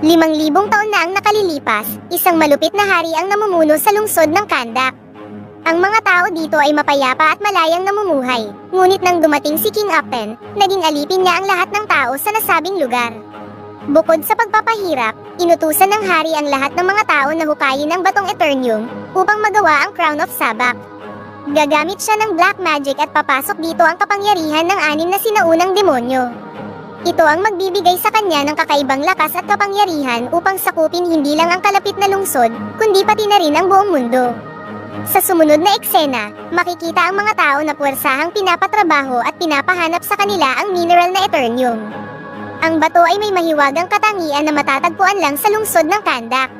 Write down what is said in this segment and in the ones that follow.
Limang libong taon na ang nakalilipas, isang malupit na hari ang namumuno sa lungsod ng Kandak. Ang mga tao dito ay mapayapa at malayang namumuhay, ngunit nang dumating si King Upton, naging alipin niya ang lahat ng tao sa nasabing lugar. Bukod sa pagpapahirap, inutusan ng hari ang lahat ng mga tao na hukayin ng batong Eternium upang magawa ang Crown of Sabak. Gagamit siya ng black magic at papasok dito ang kapangyarihan ng anim na sinaunang demonyo. Ito ang magbibigay sa kanya ng kakaibang lakas at kapangyarihan upang sakupin hindi lang ang kalapit na lungsod, kundi pati na rin ang buong mundo. Sa sumunod na eksena, makikita ang mga tao na puwersahang pinapatrabaho at pinapahanap sa kanila ang mineral na Eternium. Ang bato ay may mahiwagang katangian na matatagpuan lang sa lungsod ng Kandak.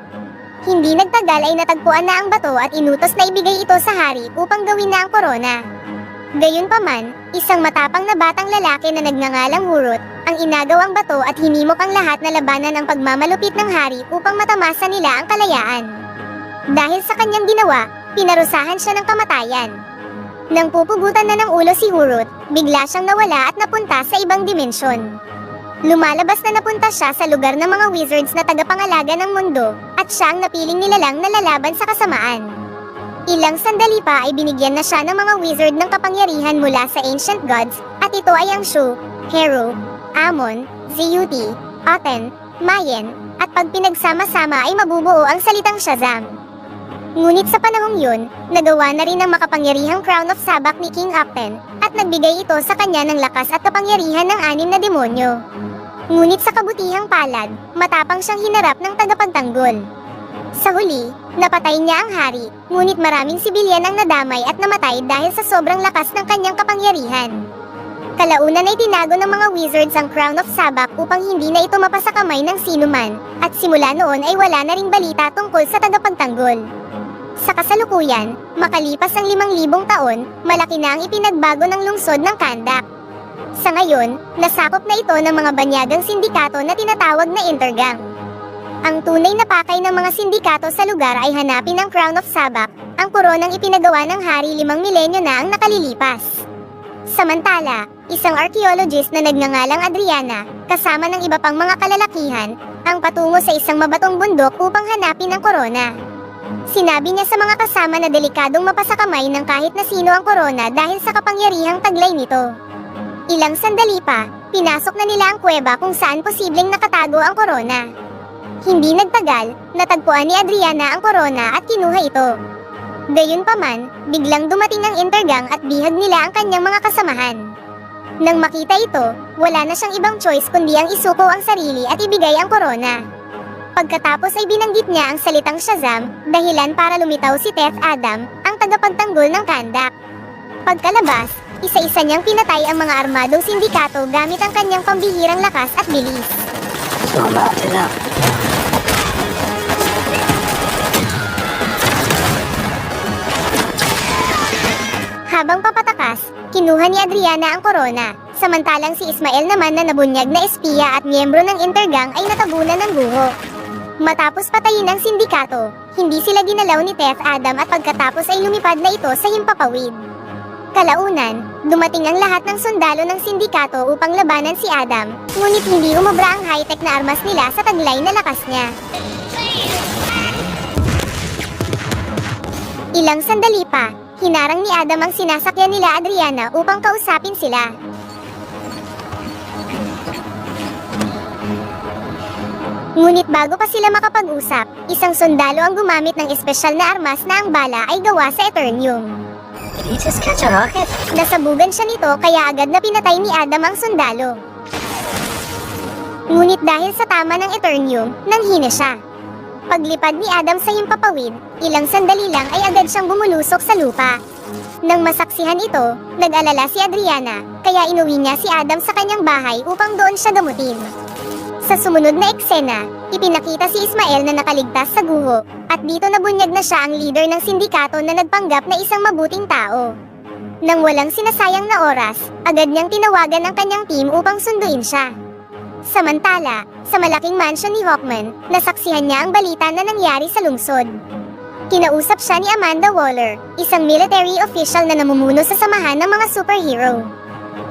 Hindi nagtagal ay natagpuan na ang bato at inutos na ibigay ito sa hari upang gawin na ang korona. Gayunpaman, isang matapang na batang lalaki na nagngangalang Hurot, ang inagaw ang bato at hinimok ang lahat na labanan ang pagmamalupit ng hari upang matamasa nila ang kalayaan. Dahil sa kanyang ginawa, pinarusahan siya ng kamatayan. Nang pupugutan na ng ulo si Hurot, bigla siyang nawala at napunta sa ibang dimensyon. Lumalabas na napunta siya sa lugar ng mga wizards na tagapangalaga ng mundo, at siya ang napiling nilalang na lalaban sa kasamaan. Ilang sandali pa ay binigyan na siya ng mga wizard ng kapangyarihan mula sa ancient gods, at ito ay ang Shu, Heru, Amon, Ziyuti, Aten, Mayen, at pag pinagsama-sama ay mabubuo ang salitang Shazam. Ngunit sa panahong yun, nagawa na rin ang makapangyarihang Crown of Sabak ni King Upton, at nagbigay ito sa kanya ng lakas at kapangyarihan ng anim na demonyo. Ngunit sa kabutihang palad, matapang siyang hinarap ng tagapagtanggol. Sa huli, napatay niya ang hari, ngunit maraming sibilyan ang nadamay at namatay dahil sa sobrang lakas ng kanyang kapangyarihan. Kalaunan ay tinago ng mga wizards ang Crown of Sabak upang hindi na ito mapasa kamay ng sinuman, at simula noon ay wala na ring balita tungkol sa tagapagtanggol. Sa kasalukuyan, makalipas ang limang libong taon, malaki na ang ipinagbago ng lungsod ng Kandak. Sa ngayon, nasakop na ito ng mga banyagang sindikato na tinatawag na Intergang. Ang tunay na pakay ng mga sindikato sa lugar ay hanapin ang Crown of Sabak, ang koronang ipinagawa ng hari limang milenyo na ang nakalilipas. Samantala, isang archaeologist na nagngangalang Adriana, kasama ng iba pang mga kalalakihan, ang patungo sa isang mabatong bundok upang hanapin ang korona. Sinabi niya sa mga kasama na delikadong mapasakamay ng kahit na sino ang korona dahil sa kapangyarihang taglay nito. Ilang sandali pa, pinasok na nila ang kuweba kung saan posibleng nakatago ang korona. Hindi nagtagal, natagpuan ni Adriana ang korona at kinuha ito. Gayunpaman, biglang dumating ang intergang at bihag nila ang kanyang mga kasamahan. Nang makita ito, wala na siyang ibang choice kundi ang isuko ang sarili at ibigay ang korona. Pagkatapos ay binanggit niya ang salitang Shazam, dahilan para lumitaw si Teth Adam, ang tagapagtanggol ng Kandak. Pagkalabas, isa-isa niyang pinatay ang mga armadong sindikato gamit ang kanyang pambihirang lakas at bilis. Tama na. Kinuha ni Adriana ang korona, samantalang si Ismael naman na nabunyag na espiya at miyembro ng Intergang ay natabunan ng guho. Matapos patayin ang sindikato, hindi sila ginalaw ni Teth Adam at pagkatapos ay lumipad na ito sa himpapawid. Kalaunan, dumating ang lahat ng sundalo ng sindikato upang labanan si Adam, ngunit hindi umubra ang high-tech na armas nila sa taglay na lakas niya. Ilang sandali pa, hinarang ni Adam ang sinasakyan nila Adriana upang kausapin sila. Ngunit bago pa sila makapag-usap, isang sundalo ang gumamit ng espesyal na armas na ang bala ay gawa sa Eternium. Did he just catch a rocket? Nasabugan siya nito kaya agad na pinatay ni Adam ang sundalo. Ngunit dahil sa tama ng Eternium, nanghina siya. Paglipad ni Adam sa himpapawid, ilang sandali lang ay agad siyang bumulusok sa lupa. Nang masaksihan ito, nag-alala si Adriana, kaya inuwi niya si Adam sa kanyang bahay upang doon siya gamutin. Sa sumunod na eksena, ipinakita si Ismael na nakaligtas sa guho, at dito nabunyag na siya ang leader ng sindikato na nagpanggap na isang mabuting tao. Nang walang sinasayang na oras, agad niyang tinawagan ang kanyang team upang sunduin siya. Samantala, sa malaking mansion ni Hawkman, nasaksihan niya ang balita na nangyari sa lungsod. Kinausap siya ni Amanda Waller, isang military official na namumuno sa samahan ng mga superhero.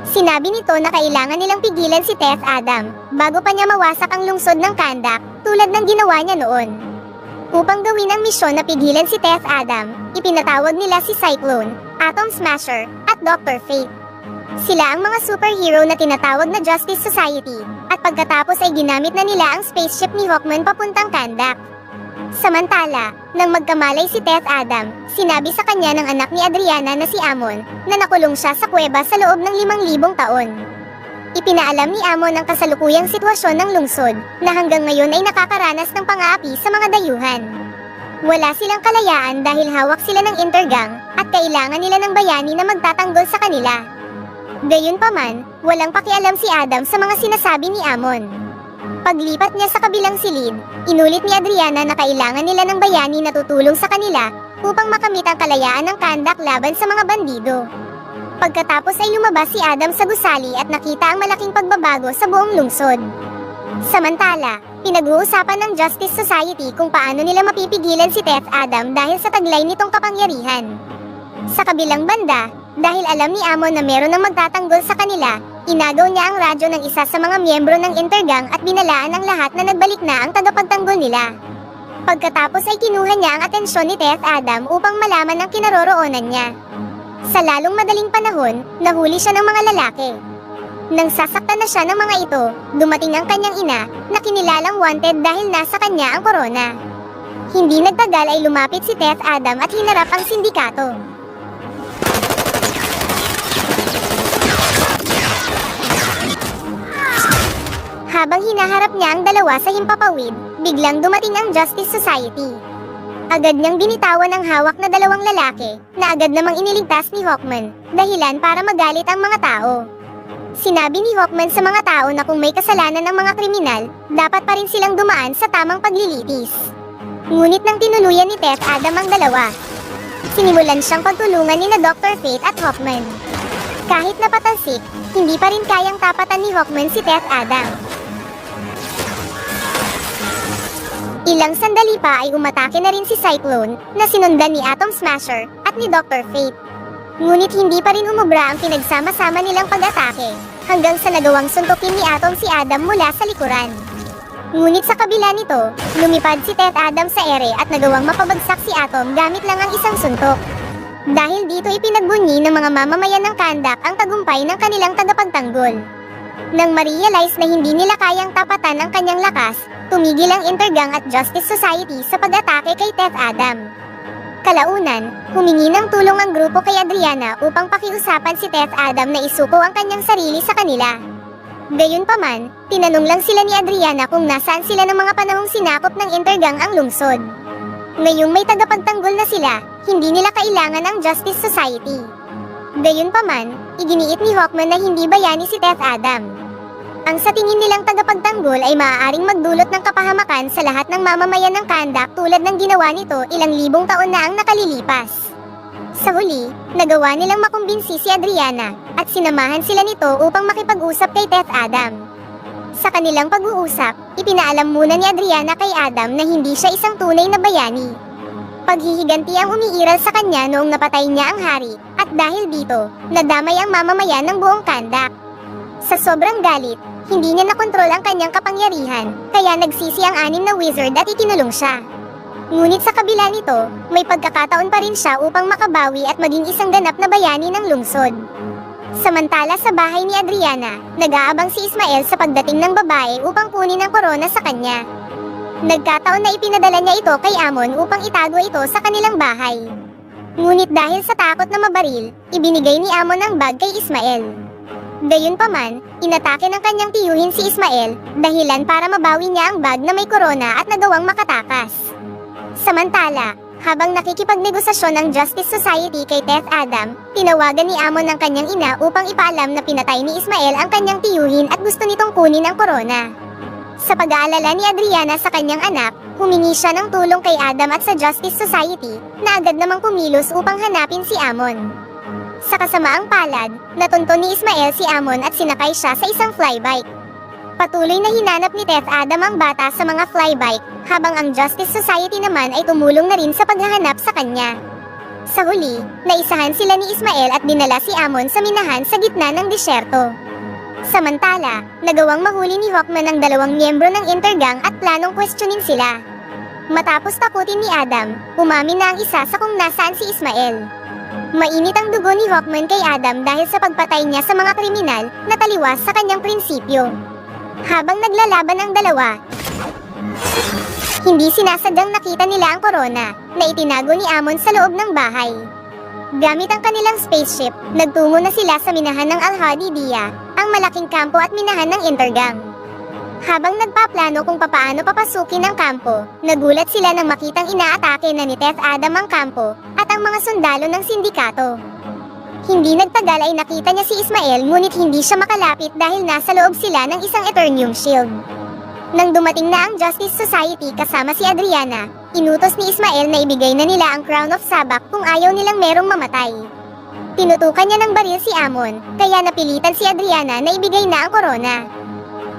Sinabi nito na kailangan nilang pigilan si Teth Adam bago pa niya mawasak ang lungsod ng Kandak tulad ng ginawa niya noon. Upang gawin ang misyon na pigilan si Teth Adam, ipinatawag nila si Cyclone, Atom Smasher, at Dr. Fate. Sila ang mga superhero na tinatawag na Justice Society, at pagkatapos ay ginamit na nila ang spaceship ni Hawkman papuntang Kandak. Samantala, nang magkamalay si Teth Adam, sinabi sa kanya ng anak ni Adriana na si Amon na nakulong siya sa kuweba sa loob ng limang libong taon. Ipinaalam ni Amon ang kasalukuyang sitwasyon ng lungsod na hanggang ngayon ay nakakaranas ng pang-aapi sa mga dayuhan. Wala silang kalayaan dahil hawak sila ng intergang at kailangan nila ng bayani na magtatanggol sa kanila. Gayunpaman, walang pakialam si Adam sa mga sinasabi ni Amon. Paglipat niya sa kabilang silid, inulit ni Adriana na kailangan nila ng bayani na tutulong sa kanila upang makamit ang kalayaan ng kandak laban sa mga bandido. Pagkatapos ay lumabas si Adam sa gusali at nakita ang malaking pagbabago sa buong lungsod. Samantala, pinag-uusapan ng Justice Society kung paano nila mapipigilan si Teth Adam dahil sa taglay nitong kapangyarihan. Sa kabilang banda, dahil alam ni Amon na meron ng magtatanggol sa kanila, inagaw niya ang radyo ng isa sa mga miyembro ng Intergang at binalaan ang lahat na nagbalik na ang tagapagtanggol nila. Pagkatapos ay kinuha niya ang atensyon ni Teth Adam upang malaman ang kinaroroonan niya. Sa lalong madaling panahon, nahuli siya ng mga lalaki. Nang sasaktan na siya ng mga ito, dumating ang kanyang ina na kinilalang wanted dahil nasa kanya ang korona. Hindi nagtagal ay lumapit si Teth Adam at hinarap ang sindikato. Habang hinaharap niya ang dalawa sa himpapawid, biglang dumating ang Justice Society. Agad niyang binitawan ang hawak na dalawang lalaki, na agad namang iniligtas ni Hawkman, dahilan para magalit ang mga tao. Sinabi ni Hawkman sa mga tao na kung may kasalanan ng mga kriminal, dapat pa rin silang dumaan sa tamang paglilitis. Ngunit nang tinuluyan ni Teth Adam ang dalawa, sinimulan siyang pagtulungan ni na Dr. Fate at Hawkman. Kahit napatalsik, hindi pa rin kayang tapatan ni Hawkman si Teth Adam. Ilang sandali pa ay umatake na rin si Cyclone na sinundan ni Atom Smasher at ni Dr. Fate. Ngunit hindi pa rin umubra ang pinagsama-sama nilang pag-atake hanggang sa nagawang suntukin ni Atom si Adam mula sa likuran. Ngunit sa kabila nito, lumipad si Tet Adam sa ere at nagawang mapabagsak si Atom gamit lang ang isang suntok. Dahil dito ipinagbunyi ng mga mamamayan ng Kandak ang tagumpay ng kanilang tagapagtanggol. Nang ma-realize na hindi nila kayang tapatan ang kanyang lakas, tumigil ang Intergang at Justice Society sa pag-atake kay Teth Adam. Kalaunan, humingi ng tulong ang grupo kay Adriana upang pakiusapan si Teth Adam na isuko ang kanyang sarili sa kanila. Gayunpaman, tinanong lang sila ni Adriana kung nasaan sila ng mga panahong sinakop ng Intergang ang lungsod. Ngayong may tagapagtanggol na sila, hindi nila kailangan ang Justice Society. Gayunpaman, iginiit ni Hawkman na hindi bayani si Teth Adam. Ang sa tingin nilang tagapagtanggol ay maaaring magdulot ng kapahamakan sa lahat ng mamamayan ng Kandak tulad ng ginawa nito ilang libong taon na ang nakalilipas. Sa huli, nagawa nilang makumbinsi si Adriana at sinamahan sila nito upang makipag-usap kay Teth Adam. Sa kanilang pag-uusap, ipinaalam muna ni Adriana kay Adam na hindi siya isang tunay na bayani. Paghihiganti ang umiiral sa kanya noong napatay niya ang hari, at dahil dito, nadamay ang mamamayan ng buong Kandak. Sa sobrang galit, hindi niya nakontrol ang kanyang kapangyarihan, kaya nagsisi ang anim na wizard at ikinulong siya. Ngunit sa kabila nito, may pagkakataon pa rin siya upang makabawi at maging isang ganap na bayani ng lungsod. Samantala sa bahay ni Adriana, nag-aabang si Ismael sa pagdating ng babae upang kunin ang korona sa kanya. Nagkataon na ipinadala niya ito kay Amon upang itago ito sa kanilang bahay. Ngunit dahil sa takot na mabaril, ibinigay ni Amon ang bag kay Ismael. Gayunpaman, inatake ng kanyang tiyuhin si Ismael, dahilan para mabawi niya ang bag na may korona at nagawang makatakas. Samantala, habang nakikipagnegosasyon ng Justice Society kay Teth Adam, tinawagan ni Amon ng kanyang ina upang ipaalam na pinatay ni Ismael ang kanyang tiyuhin at gusto nitong kunin ang korona. Sa pag-aalala ni Adriana sa kanyang anak, humingi siya ng tulong kay Adam at sa Justice Society na agad namang kumilos upang hanapin si Amon. Sa kasamaang palad, natunto ni Ismael si Amon at sinakay siya sa isang flybike. Patuloy na hinanap ni Teth Adam ang bata sa mga flybike, habang ang Justice Society naman ay tumulong na rin sa paghahanap sa kanya. Sa huli, naisahan sila ni Ismael at dinala si Amon sa minahan sa gitna ng disyerto. Samantala, nagawang mahuli ni Hawkman ang dalawang miyembro ng Intergang at planong questionin sila. Matapos takutin ni Adam, umamin na ang isa sa kung nasaan si Ismael. Mainit ang dugo ni Hawkman kay Adam dahil sa pagpatay niya sa mga kriminal na taliwas sa kanyang prinsipyo. Habang naglalaban ang dalawa, hindi sinasadyang nakita nila ang corona na itinago ni Amon sa loob ng bahay. Gamit ang kanilang spaceship, nagtungo na sila sa minahan ng Al-Hadidiya, ang malaking kampo at minahan ng Intergang. Habang nagpaplano kung papaano papasukin ang kampo, nagulat sila nang makitang inaatake na ni Teth Adam ang kampo at ang mga sundalo ng sindikato. Hindi nagtagal ay nakita niya si Ismael ngunit hindi siya makalapit dahil nasa loob sila ng isang Eternium Shield. Nang dumating na ang Justice Society kasama si Adriana, inutos ni Ismael na ibigay na nila ang Crown of Sabak kung ayaw nilang merong mamatay. Tinutukan niya ng baril si Amon, kaya napilitan si Adriana na ibigay na ang korona.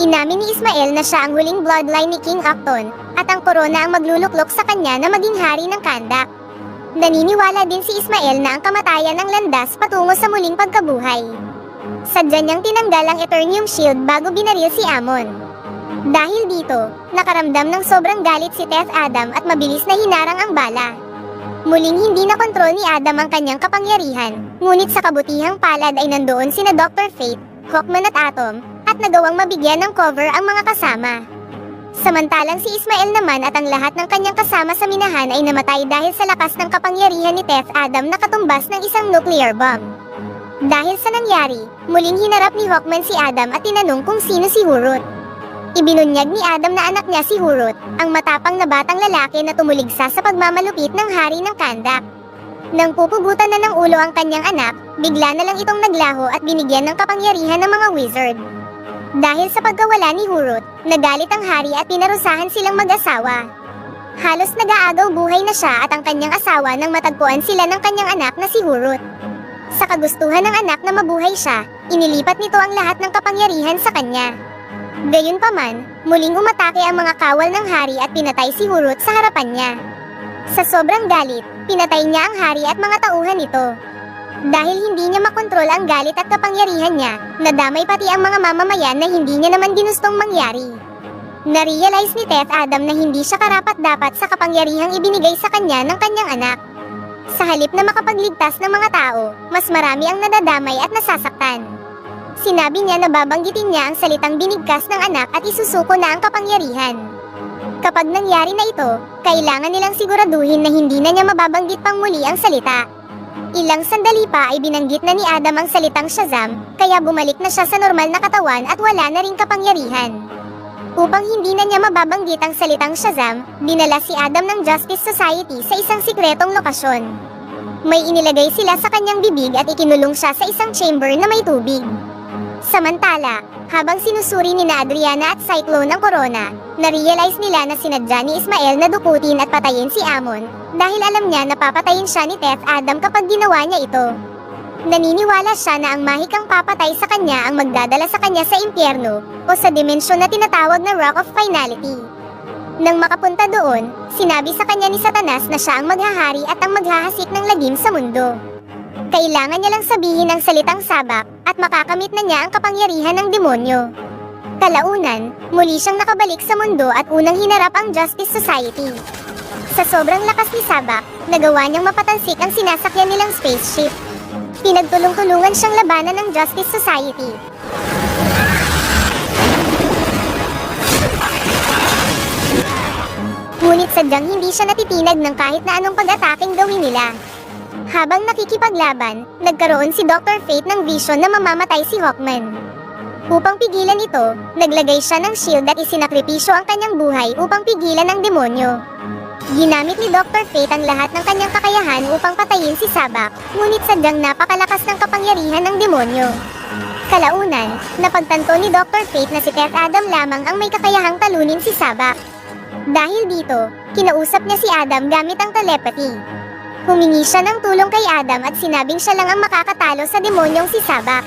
Inamin ni Ismael na siya ang huling bloodline ni King Acton, at ang korona ang magluluklok sa kanya na maging hari ng Kandak. Naniniwala din si Ismael na ang kamatayan ng landas patungo sa muling pagkabuhay. Sadya niyang tinanggal ang Eternium Shield bago binaril si Amon. Dahil dito, nakaramdam ng sobrang galit si Teth Adam at mabilis na hinarang ang bala. Muling hindi na kontrol ni Adam ang kanyang kapangyarihan, ngunit sa kabutihang palad ay nandoon sina Dr. Fate, Hawkman at Atom, at nagawang mabigyan ng cover ang mga kasama. Samantalang si Ismael naman at ang lahat ng kanyang kasama sa minahan ay namatay dahil sa lakas ng kapangyarihan ni Teth Adam na katumbas ng isang nuclear bomb. Dahil sa nangyari, muling hinarap ni Hawkman si Adam at tinanong kung sino si Hurut. Ibinunyag ni Adam na anak niya si Hurut, ang matapang na batang lalaki na tumuligsa sa pagmamalupit ng hari ng Kandak. Nang pupugutan na ng ulo ang kanyang anak, bigla na lang itong naglaho at binigyan ng kapangyarihan ng mga wizard. Dahil sa pagkawala ni Hurut, nagalit ang hari at pinarusahan silang mag-asawa. Halos nag-aagaw buhay na siya at ang kanyang asawa nang matagpuan sila ng kanyang anak na si Hurut. Sa kagustuhan ng anak na mabuhay siya, inilipat nito ang lahat ng kapangyarihan sa kanya. Gayunpaman, muling umatake ang mga kawal ng hari at pinatay si Hurut sa harapan niya. Sa sobrang galit, pinatay niya ang hari at mga tauhan nito. Dahil hindi niya makontrol ang galit at kapangyarihan niya, nadamay pati ang mga mamamayan na hindi niya naman ginustong mangyari. Narealize ni Teth Adam na hindi siya karapat-dapat sa kapangyarihang ibinigay sa kanya ng kanyang anak. Sa halip na makapagligtas ng mga tao, mas marami ang nadadamay at nasasaktan. Sinabi niya na babanggitin niya ang salitang binigkas ng anak at isusuko na ang kapangyarihan. Kapag nangyari na ito, kailangan nilang siguraduhin na hindi na niya mababanggit pang muli ang salita. Ilang sandali pa ay binanggit na ni Adam ang salitang Shazam, kaya bumalik na siya sa normal na katawan at wala na ring kapangyarihan. Upang hindi na niya mababanggit ang salitang Shazam, dinala si Adam ng Justice Society sa isang sikretong lokasyon. May inilagay sila sa kanyang bibig at ikinulong siya sa isang chamber na may tubig. Samantala, habang sinusuri ni na Adriana at Cyclone ang corona, narealize nila na sinadya ni Ismael na dukutin at patayin si Amon dahil alam niya na papatayin siya ni Teth Adam kapag ginawa niya ito. Naniniwala siya na ang mahikang papatay sa kanya ang magdadala sa kanya sa impyerno o sa dimensyon na tinatawag na Rock of Finality. Nang makapunta doon, sinabi sa kanya ni Satanas na siya ang maghahari at ang maghahasik ng lagim sa mundo. Kailangan niya lang sabihin ang salitang sabak at makakamit na niya ang kapangyarihan ng demonyo. Kalaunan, muli siyang nakabalik sa mundo at unang hinarap ang Justice Society. Sa sobrang lakas ni Sabak, nagawa niyang mapatansik ang sinasakyan nilang spaceship. Pinagtulong-tulungan siyang labanan ng Justice Society. Ngunit sadyang hindi siya natitinag ng kahit na anong pag-ataking gawin nila. Habang nakikipaglaban, nagkaroon si Dr. Fate ng vision na mamamatay si Hawkman. Upang pigilan ito, naglagay siya ng shield at isinakripisyo ang kanyang buhay upang pigilan ang demonyo. Ginamit ni Dr. Fate ang lahat ng kanyang kakayahan upang patayin si Sabak, ngunit sadyang napakalakas ng kapangyarihan ng demonyo. Kalaunan, napagtanto ni Dr. Fate na si Teth Adam lamang ang may kakayahang talunin si Sabak. Dahil dito, kinausap niya si Adam gamit ang telepathy. Humingi siya ng tulong kay Adam at sinabing siya lang ang makakatalo sa demonyong si Sabak.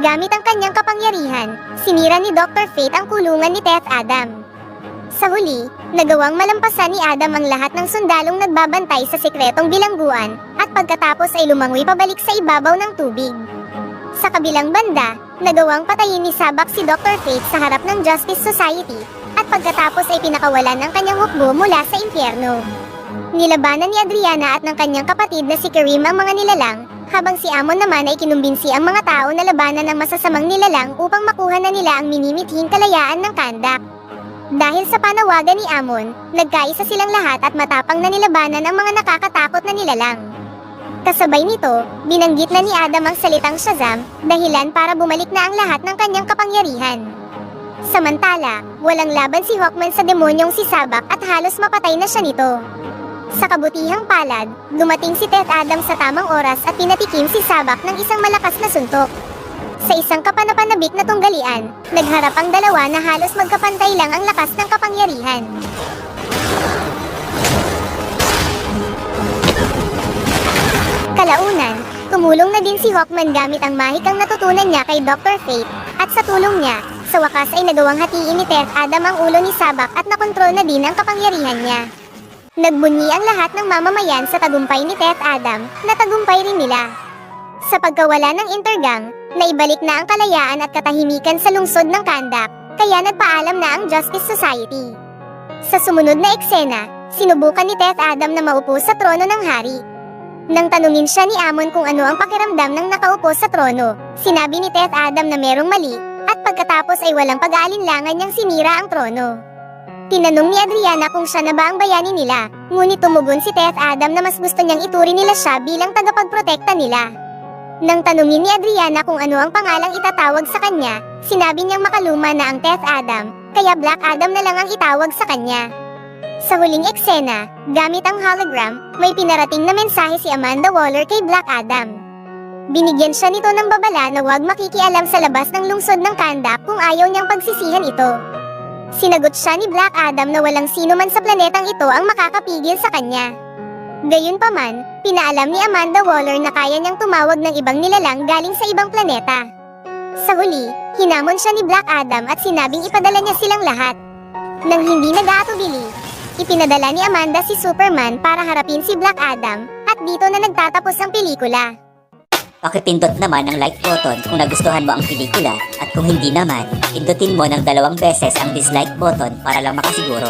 Gamit ang kanyang kapangyarihan, sinira ni Dr. Fate ang kulungan ni Teth Adam. Sa huli, nagawang malampasan ni Adam ang lahat ng sundalong nagbabantay sa sekretong bilangguan, at pagkatapos ay lumangoy pabalik sa ibabaw ng tubig. Sa kabilang banda, nagawang patayin ni Sabak si Dr. Fate sa harap ng Justice Society, at pagkatapos ay pinakawalan ng kanyang hukbo mula sa impyerno. Nilabanan ni Adriana at ng kanyang kapatid na si Karim ang mga nilalang, habang si Amon naman ay kinumbinsi ang mga tao na labanan ng masasamang nilalang upang makuha na nila ang minimithing kalayaan ng kandak. Dahil sa panawagan ni Amon, nagkaisa silang lahat at matapang na nilabanan ang mga nakakatakot na nilalang. Kasabay nito, binanggit na ni Adam ang salitang Shazam, dahilan para bumalik na ang lahat ng kanyang kapangyarihan. Samantala, walang laban si Hawkman sa demonyong si Sabak at halos mapatay na siya nito. Sa kabutihang palad, dumating si Tet Adam sa tamang oras at pinatikim si Sabak ng isang malakas na suntok. Sa isang kapanapanabik na tunggalian, nagharap ang dalawa na halos magkapantay lang ang lakas ng kapangyarihan. Kalaunan, tumulong na din si Hawkman gamit ang mahikang natutunan niya kay Dr. Fate, at sa tulong niya, sa wakas ay nagawang hatiin ni Teth Adam ang ulo ni Sabak at nakontrol na din ang kapangyarihan niya. Nagbunyi ang lahat ng mamamayan sa tagumpay ni Teth Adam, na tagumpay rin nila. Sa pagkawala ng Intergang, naibalik na ang kalayaan at katahimikan sa lungsod ng Kandak, kaya nagpaalam na ang Justice Society. Sa sumunod na eksena, sinubukan ni Teth Adam na maupo sa trono ng hari. Nang tanungin siya ni Amon kung ano ang pakiramdam ng nakaupo sa trono, sinabi ni Teth Adam na merong mali, at pagkatapos ay walang pag-aalinlangan niyang sinira ang trono. Tinanong ni Adriana kung siya na ba ang bayani nila, ngunit tumugon si Teth Adam na mas gusto niyang ituri nila siya bilang tagapagprotekta nila. Nang tanungin ni Adriana kung ano ang pangalang itatawag sa kanya, sinabi niyang makaluma na ang Teth Adam, kaya Black Adam na lang ang itawag sa kanya. Sa huling eksena, gamit ang hologram, may pinarating na mensahe si Amanda Waller kay Black Adam. Binigyan siya nito ng babala na huwag makikialam sa labas ng lungsod ng Kandak kung ayaw niyang pagsisihan ito. Sinagot siya ni Black Adam na walang sino man sa planetang ito ang makakapigil sa kanya. Gayunpaman, pinaalam ni Amanda Waller na kaya niyang tumawag ng ibang nilalang galing sa ibang planeta. Sa huli, hinamon siya ni Black Adam at sinabing ipadala niya silang lahat. Nang hindi nag-aatubili, ipinadala ni Amanda si Superman para harapin si Black Adam at dito na nagtatapos ang pelikula. Pakipindot naman ang like button kung nagustuhan mo ang pelikula at kung hindi naman, pindutin mo ng dalawang beses ang dislike button para lang makasiguro.